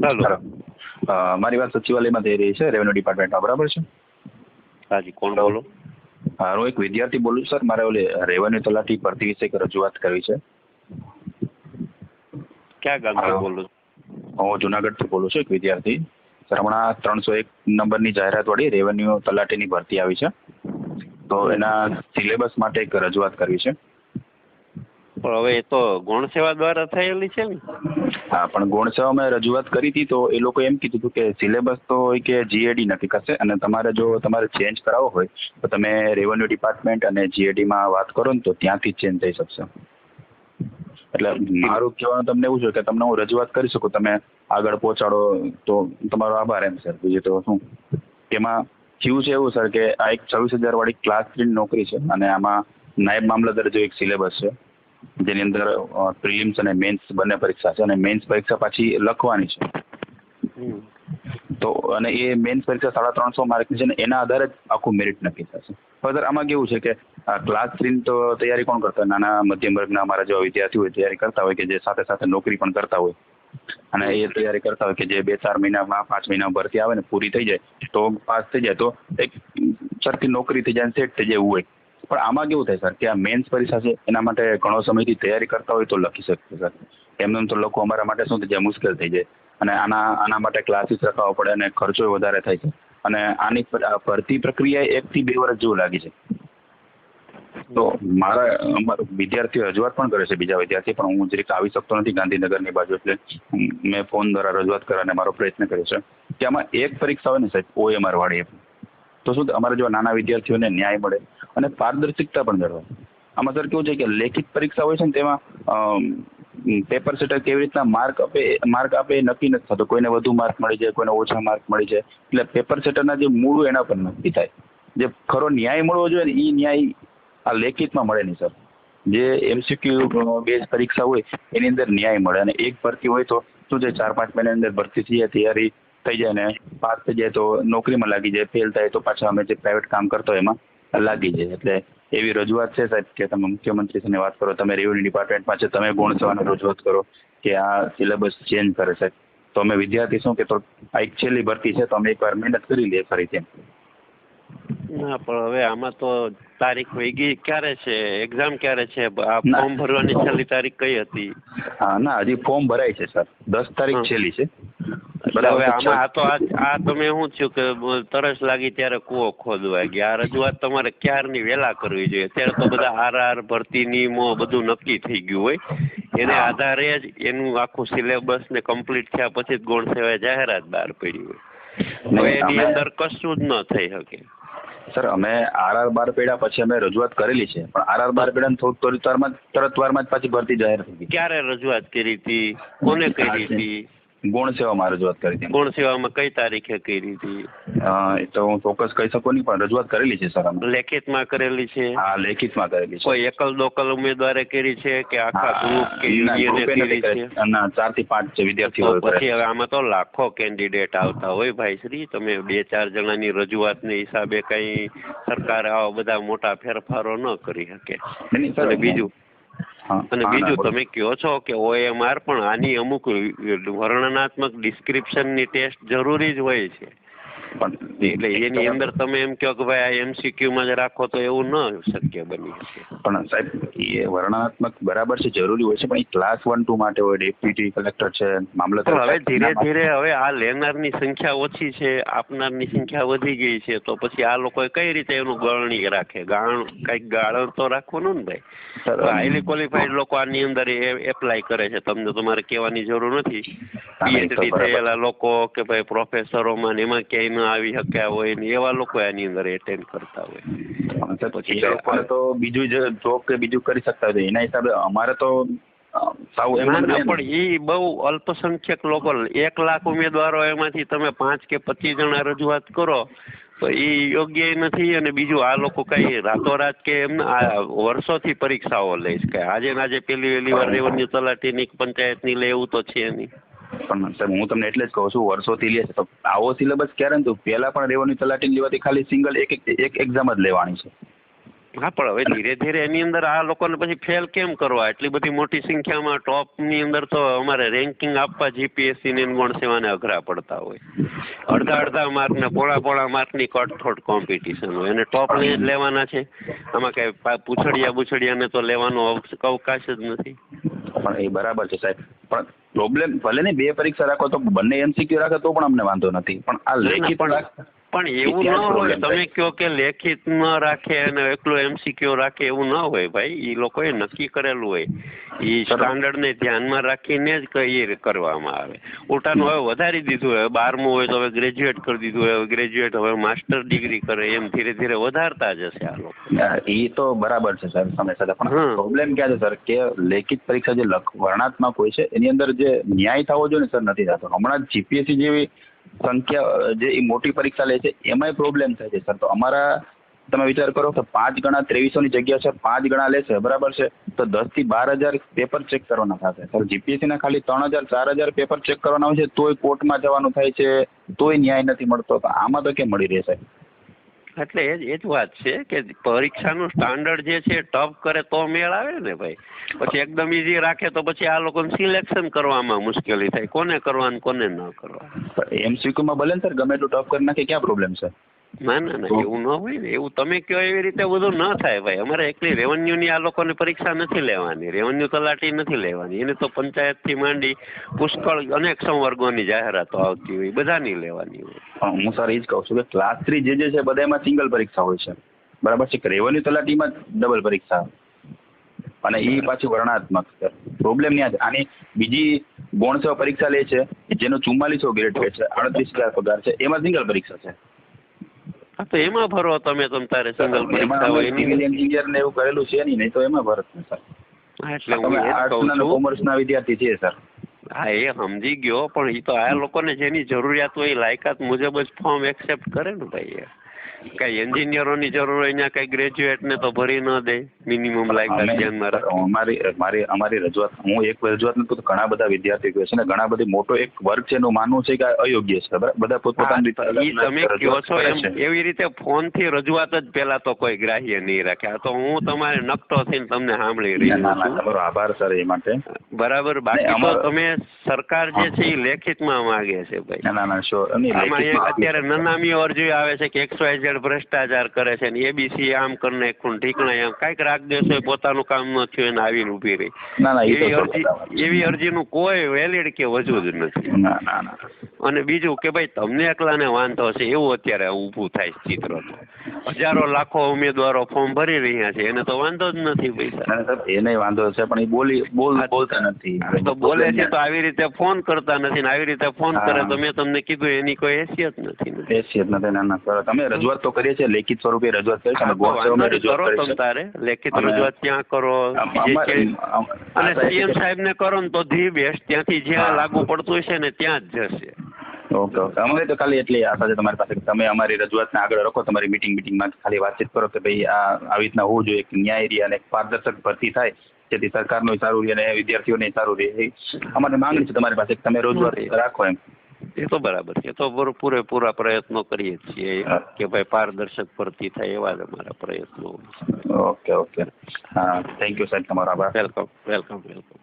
ચાલો. મારી વાત સચિવાલયમાં થઈ રહી છે રેવન્યુ ડિપાર્ટમેન્ટમાં બરાબર છે? હાજી કોણ બોલો? હા, હું એક વિદ્યાર્થી બોલું સર. મારે ઓલે રેવન્યુ તલાટી ભરતી વિશે એક રજૂઆત કરવી છે. ક્યાં ગામથી. બોલો? હું જુનાગઢથી બોલું છું એક વિદ્યાર્થી. સર હમણાં ત્રણસો એક નંબરની જાહેરાત વાળી રેવન્યુ તલાટીની ભરતી આવી છે. તો એના સિલેબસ માટે એક રજૂઆત કરવી છે. પણ હવે એ તો ગૌણ સેવા દ્વારા થયેલી છે ને. હા, પણ ગૌણ સેવામાં રજૂઆત કરી હતી તો એ લોકો એમ કીધું હતું કે સિલેબસ તો હોય કે જીએડી નક્કી કરશે અને તમારે જો તમારે ચેન્જ કરાવવો હોય, તો તમે રેવન્યુ ડિપાર્ટમેન્ટ અને જીએડીમાં વાત કરો ને તો ત્યાંથી ચેન્જ થઈ શકશે. એટલે મારું કહેવાનું તમને એવું છે કે તમને હું રજૂઆત કરી શકું, તમે આગળ પહોંચાડો તો તમારો આભાર એમ, સર. બીજું તો શું? એમાં થયું છે એવું, સર, કે આ એક છવ્વીસ હજાર વાળી ક્લાસ થ્રી નોકરી છે અને આમાં નાયબ મામલતદાર જો એક સિલેબસ છે જેની અંદર પ્રિલિમ્સ અને મેન્સ બંને પરીક્ષા છે અને મેન્સ પરીક્ષા પાછી લખવાની છે. તો અને એ મેન્સ પરીક્ષા સાડા ત્રણસો માર્કની છે ને એના આધારે જ આખું મેરિટ નક્કી થશે ફર્ધર આમાં કેવું છે કે ક્લાસ થ્રીની તો તૈયારી કોણ કરતા? નાના મધ્યમ વર્ગના અમારા જેવા વિદ્યાર્થીઓ તૈયારી કરતા હોય કે જે સાથે સાથે નોકરી પણ કરતા હોય? અને એ તૈયારી કરતા હોય કે જે બે ચાર મહિનામાં પાંચ મહિના ભરતી આવે ને પૂરી થઈ જાય તો પાસ થઈ જાય. તો એક સરખી નોકરી થઈ જાય સેટ થઈ જાય એવું હોય. પણ આમાં કેવું થાય, સર? કે આ મેન્સ પરીક્ષા છે, એના માટે ઘણો સમયથી તૈયારી કરતા હોય તો લખી શકીએ સર. એમને તો લખવું અમારા માટે શું થઈ જાય મુશ્કેલ થઈ જાય. અને આના આના માટે ક્લાસીસ રખાવવા પડે અને ખર્ચો વધારે થાય છે. અને આની ભરતી પ્રક્રિયા એક થી બે વર્ષ જેવું લાગી છે. તો મારા વિદ્યાર્થીઓ રજૂઆત પણ કરે છે, બીજા વિદ્યાર્થી, પણ હું જરીક આવી શકતો નથી ગાંધીનગરની બાજુ, એટલે મેં ફોન દ્વારા રજૂઆત કરવાને મારો પ્રયત્ન કર્યો છે. કે આમાં એક પરીક્ષા હોય ને, સાહેબ ઓએમઆર વાળી તો શું, અમારા જેવા નાના વિદ્યાર્થીઓને ન્યાય મળે અને પારદર્શિકતા પણ જળવાય. આમાં સર કેવું છે કે લેખિત પરીક્ષા હોય છે ને તેમાં પેપર સેટર કેવી રીતના માર્ક આપે માર્ક આપે એ નક્કી નથી થતું. કોઈને વધુ માર્ક મળી જાય, કોઈને ઓછા માર્ક મળી જાય. એટલે પેપર સેટરના જે મૂળ એના પર નક્કી થાય. જે ખરો ન્યાય મળવો જોઈએ ને એ ન્યાય આ લેખિતમાં મળે નહીં, સર. જે એમસીક્યુ બેઝ પરીક્ષા હોય, એની અંદર ન્યાય મળે. અને એક ભરતી હોય તો શું છે, ચાર પાંચ મહિનાની અંદર ભરતી થઈ જાય, તૈયારી થઈ જાય ને પાસ થઈ જાય તો નોકરીમાં લાગી જાય ફેલ થાય તો પાછા અમે જે પ્રાઇવેટ કામ કરતો એમાં લાગી જાય. એટલે એવી રજૂઆત છે સાહેબ કે તમે મુખ્યમંત્રી સાથે વાત કરો તમે રેવન્યુ ડિપાર્ટમેન્ટમાં છે તમે ગુણ સેવાની રજૂઆત કરો કે આ સિલેબસ ચેન્જ કરે સાહેબ તો અમે વિદ્યાર્થી શું કે તો આ એક છેલ્લી ભરતી છે તો અમે એકવાર મહેનત કરી લઈએ ફરીથી ના પણ હવે આમાં તો તારીખ વહી ગઈ. ક્યારે છે? એક્ઝામ ક્યારે છે? આ ફોર્મ ભરવાની છેલ્લી તારીખ કઈ હતી? હા ના હજી ફોર્મ ભરાય છે સર દસ તારીખ છેલ્લી છે. એટલે હવે આમાં આ તો આ આ તમે શું થયું કે તરસ લાગી ત્યારે કૂવો ખોદવા ગયા. આ રજૂઆત તમારે ક્યારની વહેલા કરવી જોઈએ? અત્યારે તો બધા આર આર ભરતી નિયમો બધું નક્કી થઈ ગયું હોય. એને આધારે જ એનું આખું સિલેબસ ને કમ્પ્લીટ થયા પછી જ ગૌણ સેવાએ જાહેરાત બહાર પડી હોય. હવે એની અંદર કશું જ ન થઈ શકે. સર અમે આરઆર બાર પેડા પછી અમે રજૂઆત કરેલી છે પણ આરઆર બાર પેડા થોડીક વારમાં તરત વારમાં જ પાછી ભરતી જાહેર થઈ ગઈ. ક્યારે રજૂઆત કરી હતી? કોને કરી હતી? ગુણ સેવામાં રજૂઆત કરી હતી. ગુણ સેવામાં કઈ તારીખે કરી હતી? એ તો હું ચોક્કસ કહી શકું નહીં પણ રજૂઆત કરેલી છે સર લેખિતમાં કરેલી છે? હા લેખિતમાં કરેલી છે. કોઈ એકલ દોકલ ઉમેદવારે કરી છે કે આખા ગ્રુપ કે ના, યુનિયને કરી છે? ના ચારથી પાંચ છે વિદ્યાર્થીઓ પછી હવે આમાં તો લાખો કેન્ડિડેટ આવતા હોય ભાઈ શ્રી. તમે બે ચાર જણાની રજૂઆતને હિસાબે કઈ સરકાર આવા બધા મોટા ફેરફારો ન કરી શકે. બીજું? અને બીજું તમે કહો છો કે ઓએમઆર પણ આની અમુક વર્ણનાત્મક ડિસ્ક્રિપ્શનની ટેસ્ટ જરૂરી જ હોય છે. એની અંદર તમે એમ કહો કે ભાઈ આ એમસીક્યુમાં જ રાખો તો એવું ન શક્ય બની. શકે પણ સાહેબ એ વર્ણનાત્મક બરાબર છે જરૂરી હોય છે પણ એ ક્લાસ વન ટુ માટે હોય ડેપ્યુટી કલેક્ટર છે મામલતદાર હવે ધીરે ધીરે હવે આ લેનારની સંખ્યા ઓછી છે આપનારની સંખ્યા વધી ગઈ છે તો પછી આ લોકોએ કઈ રીતે એનું ગળણી રાખે? ગાણ કંઈક ગાળણ તો રાખવાનું ને ભાઈ? હાઈલી ક્વોલિફાઈડ લોકો આની અંદર એપ્લાય કરે છે તમને તમારે કહેવાની જરૂર નથી. પીએચડી થયેલા લોકો કે ભાઈ પ્રોફેસરોમાં એમાં ક્યાંય ન આવી શક્યા હોય ને એવા લોકો આની અંદર એટેન્ડ કરતા હોય. પછી એ લોકો તો બીજું જોબ કે બીજું કરી શકતા હોય એના હિસાબે અમારે તો. પણ એ બહુ અલ્પસંખ્યક લોકો એક લાખ ઉમેદવારો એમાંથી તમે પાંચ કે પચીસ જણા રજૂઆત કરો તો એ યોગ્ય નથી અને બીજું આ લોકો કઈ રાતોરાત કે એમ વર્ષોથી પરીક્ષાઓ લે છે. કે આજે ને આજે પેલી વેલી વાર રેવન્યુ તલાટીની પંચાયતની લે એવું તો છે નહીં. પણ સાહેબ હું તમને એટલે જ કહું છું વર્ષોથી લે છે. તો આવો સિલેબસ ક્યારે ને તો પહેલા પણ રેવન્યુ તલાટી લેવાથી ખાલી સિંગલ એક એક એક એક્ઝામ જ લેવાની છે. હા પણ હવે ધીરે ધીરે એની અંદર આ લોકોને પછી ફેલ કેમ કરવા? એટલી બધી મોટી સંખ્યામાં ટોપની અંદર તો અમારે રેન્કિંગ આપવા જીપીએસસી ને ગણ સેવાને અઘરા પડતા હોય. અડધા અડધા માર્ક ને પોળા પોળા માર્કની કટથોટ કોમ્પિટિશન હોય. અને ટોપને જ લેવાના છે. આમાં કઈ પૂછડિયા બુછડિયાને તો લેવાનો અવકાશ જ નથી. પણ એ બરાબર છે સાહેબ. પણ પ્રોબ્લેમ ભલે ને બે પરીક્ષા રાખો તો બંને એમસીક્યુ રાખો તો પણ અમને વાંધો નથી. પણ આ લેખિત પણ રાખ- પણ એવું ન હોય. તમે. કહો કે લેખિત ન રાખે અને એકલો એમસીક્યુ રાખે એવું ન હોય ભાઈ. એ લોકોએ નક્કી કરેલું હોય. એ સ્ટાન્ડર્ડ ને ધ્યાનમાં રાખીને જ કઈ કરવામાં આવે. ઉલટાનું હવે વધારી દીધું હોય. બારમું હોય તો હવે ગ્રેજ્યુએટ કરી દીધું હોય. હવે ગ્રેજ્યુએટ હવે માસ્ટર ડિગ્રી કરે. એમ ધીરે ધીરે વધારતા જશે આ લોકો. એ તો બરાબર છે સર સમય સાથે. પણ પ્રોબ્લેમ ક્યાં છે સર કે લેખિત પરીક્ષા જે વર્ણાત્મક હોય છે એની અંદર જે ન્યાય થવો જોઈએ ને સર નથી થતો. હમણાં જીપીએસસી જેવી સંખ્યા જે એ મોટી પરીક્ષા લે છે, એમાંય પ્રોબ્લેમ થાય છે, સર. તો અમારા, તમે વિચાર કરો કે પાંચ ગણા ત્રેવીસોની જગ્યા છે, પાંચ ગણા લેશે બરાબર છે? તો દસથી બાર હજાર પેપર ચેક કરવાના થશે. સર જીપીએસસી ના ખાલી ત્રણ હજાર, ચાર હજાર પેપર ચેક કરવાના હોય છે, તોય કોર્ટમાં જવાનું થાય છે, તોય ન્યાય નથી મળતો. આમાં તો કેમ મળી રહેશે? એટલે એ જ એ જ વાત છે કે પરીક્ષાનું સ્ટાન્ડર્ડ જે છે ટફ કરે તો મેળ આવે ને ભાઈ. પછી એકદમ ઈઝી રાખે તો પછી આ લોકોને સિલેક્શન કરવામાં મુશ્કેલી થાય. કોને કરવાનું, કોને ન કરવા એમસીક્યુમાં ભલે ને સર ગમે એટલું ટફ કરી નાખે, ક્યાં પ્રોબ્લેમ છે? ના ના ના, એવું ન હોય ને, એવું તમે કહો એવી રીતે બધું ન થાય ભાઈ. અમારે એકલી રેવન્યુની આ લોકોને પરીક્ષા નથી લેવાની રેવન્યુ તલાટી નથી લેવાની. એને તો પંચાયતથી માંડી પુષ્કળ અનેક સંવર્ગોની જાહેરાતો આવતી હોય, બધાની લેવાની હોય. હું સર એ જ કહું છું કે ક્લાસ થ્રી જે જે છે બધા એમાં સિંગલ પરીક્ષા હોય છે. બરાબર છે રેવન્યુ તલાટીમાં ડબલ પરીક્ષા. અને એ પાછું વર્ણાત્મક છે. પ્રોબ્લેમ ત્યાં છે. આની બીજી ગૌણ સેવા પરીક્ષા લે છે, જેનો ચુમ્માલીસો ગ્રેડ હોય છે અડત્રીસ હજાર પગાર છે, એમાં સિંગલ પરીક્ષા છે. હા તો એમાં ભરો તમે તમ તારે સિંગલ પરીક્ષા હોય એની એન્જિનિયર ને એવું કરેલું છે નહીં નહીં તો એમાં ભરત ને સર હા, એટલે હું એ કહું છું. કોમર્સ ના વિદ્યાર્થી છે સર હા એ સમજી ગયો પણ એ તો આ લોકોને જેની જરૂરિયાત હોય લાયકાત મુજબ જ ફોર્મ એક્સેપ્ટ કરે ને ભાઈ કઈ એન્જિનિયરોની જરૂર હોય ત્યાં કઈ ગ્રેજ્યુએટ ને તો ભરી ન દે મિનિમમ લાયકાત ધ્યાનમાં રાખે અમારી મારી અમારી રજૂઆત હું એક રજૂઆત નથી ઘણા બધા વિદ્યાર્થીઓ કહે છે ને ઘણા બધી મોટો એક વર્ગ છે એનું માનવું છે કે અયોગ્ય છે બરાબર? બધા પોતપોતાની રીતે તમે કહો છો એમ એવી રીતે ફોનથી રજૂઆત જ પેલા તો કોઈ ગ્રાહ્ય નહીં રાખે. આ તો હું તમારે નકતો થઈને તમને સાંભળી રહી છું. તમારો આભાર સર એ માટે. બરાબર બાકી તો તમે સરકાર જે છે એ લેખિતમાં માંગે છે ભાઈ. ના ના લેખિતમાં અત્યારે નનામી અરજી આવે છે કે એક્સ વાય ઝેડ ભ્રષ્ટાચાર કરે છે ને એબીસી આમ કરી નાખ્યું ઢીકણા એમ કાંઈક રાખદેશ દેશો પોતાનું કામ ન થયું એને આવીને ઊભી રહી. એવી અરજી એવી અરજીનું કોઈ વેલિડ કે વજૂદ નથી. ના ના ના. અને બીજું કે ભાઈ તમને એકલાને વાંધો છે એવું અત્યારે ઊભું થાય ચિત્ર તો હજારો લાખો ઉમેદવારો ફોર્મ ભરી રહ્યા છે. એને તો વાંધો જ નથી પૈસા. એને વાંધો છે પણ એ બોલી બોલ બોલતા નથી. તો બોલે છે તો આવી રીતે ફોન કરતા નથી ને આવી રીતે ફોન કરે તો મેં તમને કીધું એની કોઈ હેસિયત નથી. હેસિયત નથી ના ના સર. તમે રજૂઆત તો કરીએ છીએ લેખિત સ્વરૂપે રજૂઆત કરી છે કરો તમે તારે. લેખિત રજૂઆત ત્યાં કરો અને સીએમ સાહેબ ને કરો ને તો ધી બેસ્ટ. ત્યાંથી જ્યાં લાગુ પડતું હશે ને ત્યાં જ જશે. Okay okay. અમારે તો ખાલી એટલી આશા છે તમારી પાસે તમે અમારી રજૂઆતને આગળ રખો તમારી મિટિંગ મિટિંગમાં ખાલી વાતચીત કરો કે ભાઈ આ આવી રીતના હોવું જોઈએ કે ન્યાય રહે અને પારદર્શક ભરતી થાય જેથી સરકારનું સારું રહે અને વિદ્યાર્થીઓને સારું રહે. અમારી માંગણી છે તમારી પાસે તમે રજૂઆત રાખો એમ. એ તો બરાબર છે. તો પૂરેપૂરા પ્રયત્નો કરીએ છીએ કે ભાઈ પારદર્શક ભરતી થાય એવા જ અમારા પ્રયત્નો. Okay okay. હા થેન્ક યુ સાહેબ તમારો આભાર. Welcome welcome welcome